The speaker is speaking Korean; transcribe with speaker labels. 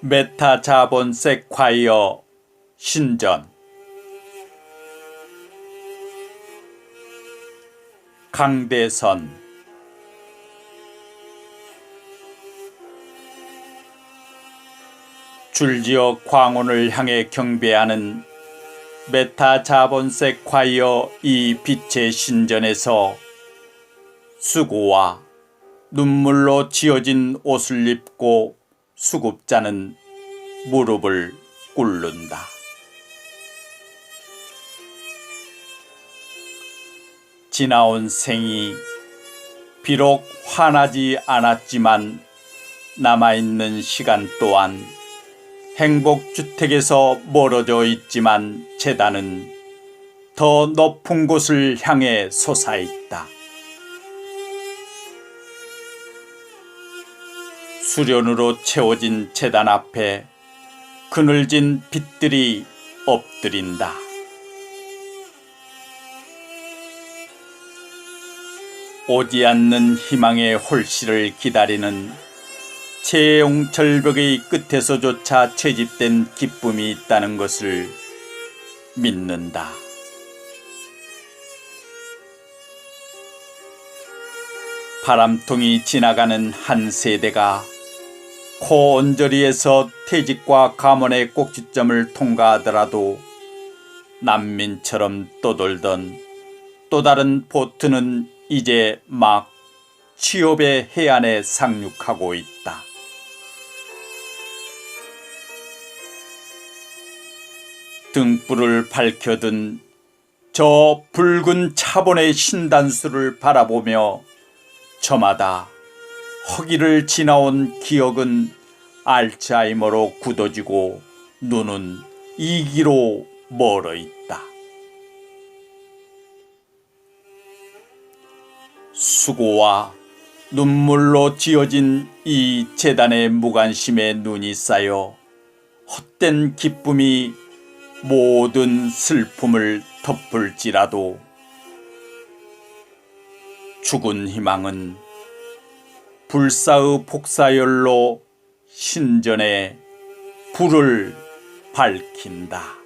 Speaker 1: 메타 자본 세콰이어 신전. 강대선. 줄지어 광원을 향해 경배하는 메타 자본 세콰이어 이 빛의 신전에서 수고와 눈물로 지어진 옷을 입고 수급자는 무릎을 꿇는다. 지나온 생이 비록 환하지 않았지만 남아있는 시간 또한 행복주택에서 멀어져 있지만 재단은 더 높은 곳을 향해 솟아있다. 수련으로 채워진 재단 앞에 그늘진 빛들이 엎드린다. 오지 않는 희망의 홀씨를 기다리는 채용 절벽의 끝에서조차 채집된 기쁨이 있다는 것을 믿는다. 바람통이 지나가는 한 세대가 코 언저리에서 퇴직과 가문의 꼭지점을 통과하더라도 난민처럼 떠돌던 또 다른 보트는 이제 막 취업의 해안에 상륙하고 있다. 등불을 밝혀둔 저 붉은 차본의 신단수를 바라보며 저마다 허기를 지나온 기억은 알츠하이머로 굳어지고 눈은 이기로 멀어 있다. 수고와 눈물로 지어진 이 재단의 무관심에 눈이 쌓여 헛된 기쁨이 모든 슬픔을 덮을지라도 죽은 희망은 불사의 폭사열로 신전에 불을 밝힌다.